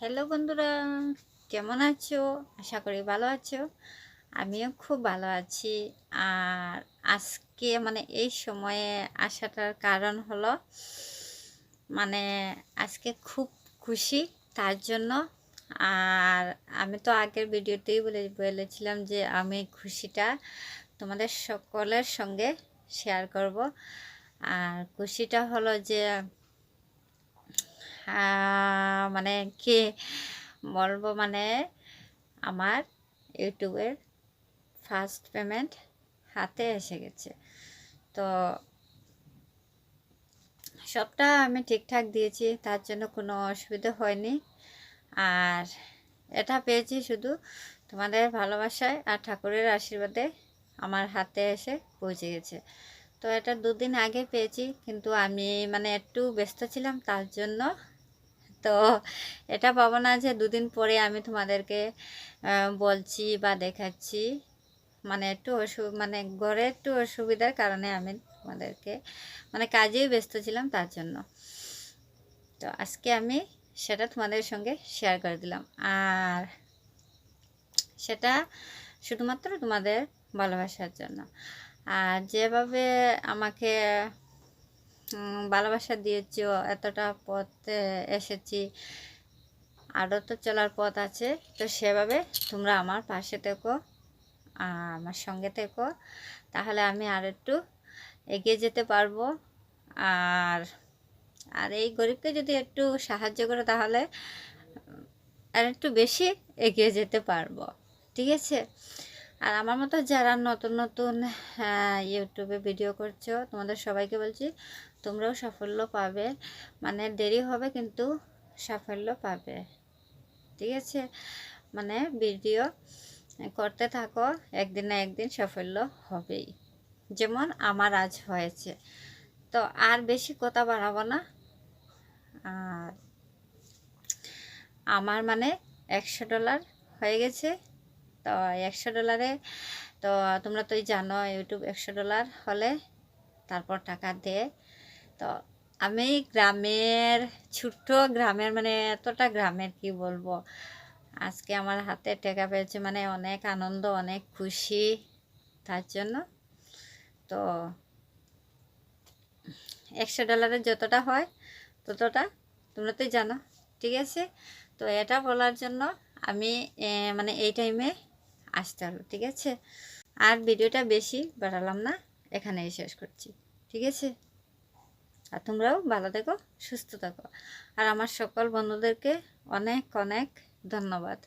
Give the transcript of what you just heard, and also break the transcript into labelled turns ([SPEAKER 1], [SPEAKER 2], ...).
[SPEAKER 1] Hello বন্ধুরা, কেমন আছো? আশা করি ভালো আছো। আমিও খুব ভালো আছি। আর আজকে মানে এই সময়ে আসাটার কারণ হলো মানে আজকে খুব খুশি তার জন্য। আর আমি তো আগের ভিডিওতেই বলে, বলেছিলাম যে আমি খুশিটা তোমাদের সকলের সঙ্গে শেয়ার করব। আর খুশিটা হলো যে মানে কি বলব মানে আমার ইউটিউবের ফার্স্ট পেমেন্ট হাতে এসে গেছে। তো সবটা আমি ঠিকঠাক দিয়েছি, তার জন্য কোনো অসুবিধা হয়নি। আর এটা পেয়েছি শুধু তোমাদের ভালোবাসায় আর ঠাকুরের আশীর্বাদে আমার হাতে এসে পৌঁছে গেছে। তো এটা দুদিন আগে পেয়েছি, কিন্তু আমি মানে একটু ব্যস্ত ছিলাম, তার জন্য তো এটা পাবো না যে দুদিন পরে আমি তোমাদেরকে বলছি বা দেখাচ্ছি। মানে একটু অসু মানে ঘরে একটু অসুবিধার কারণে আমি তোমাদেরকে মানে কাজেই ব্যস্ত ছিলাম তার জন্য। তো আজকে আমি সেটা তোমাদের সঙ্গে শেয়ার করে দিলাম। আর সেটা শুধুমাত্র তোমাদের ভালোবাসার জন্য। আর যেভাবে আমাকে ভালোবাসা দিয়েছ, এতটা পথে এসেছি আরও তো চলার পথ আছে। তো সেভাবে তোমরা আমার পাশে থেকো আমার সঙ্গে থেকো, তাহলে আমি আর একটু এগিয়ে যেতে পারব। আর আর এই গরিবকে যদি একটু সাহায্য করে, তাহলে আর একটু বেশি এগিয়ে যেতে পারব। ঠিক আছে? আর আমার মতো যারা নতুন নতুন ইউটিউবে ভিডিও করছ, তোমাদের সবাইকে বলছি, তোমরাও সাফল্য পাবে। মানে দেরি হবে, কিন্তু সাফল্য পাবে। ঠিক আছে? মানে ভিডিও করতে থাকো, একদিন না একদিন সাফল্য হবেই। যেমন আমার আজ হয়েছে। তো আর বেশি কথা বাড়াবো না। আর আমার মানে একশো ডলার হয়ে গেছে। তো একশো ডলারে। তো তোমরা তো জানো ইউটিউব একশো ডলার হলে তারপর টাকা দেয়। তো আমি গ্রামের, ছোট্ট গ্রামের মানে এতটা গ্রামের কি বলব? আজকে আমার হাতে টাকা পেয়েছে মানে অনেক আনন্দ, অনেক খুশি। তার জন্য তো একশো ডলারের যতটা হয় ততটা তোমরা তো জানো, ঠিক আছে? তো এটা বলার জন্য আমি মানে এই টাইমে আসতে হলো ঠিক আছে? আর ভিডিওটা বেশি বাড়ালাম না, এখানেই শেষ করছি, ঠিক আছে? আর তোমরাও ভালো থেকো, সুস্থ থাকো। আর আমার সকল বন্ধুদেরকে অনেক অনেক ধন্যবাদ।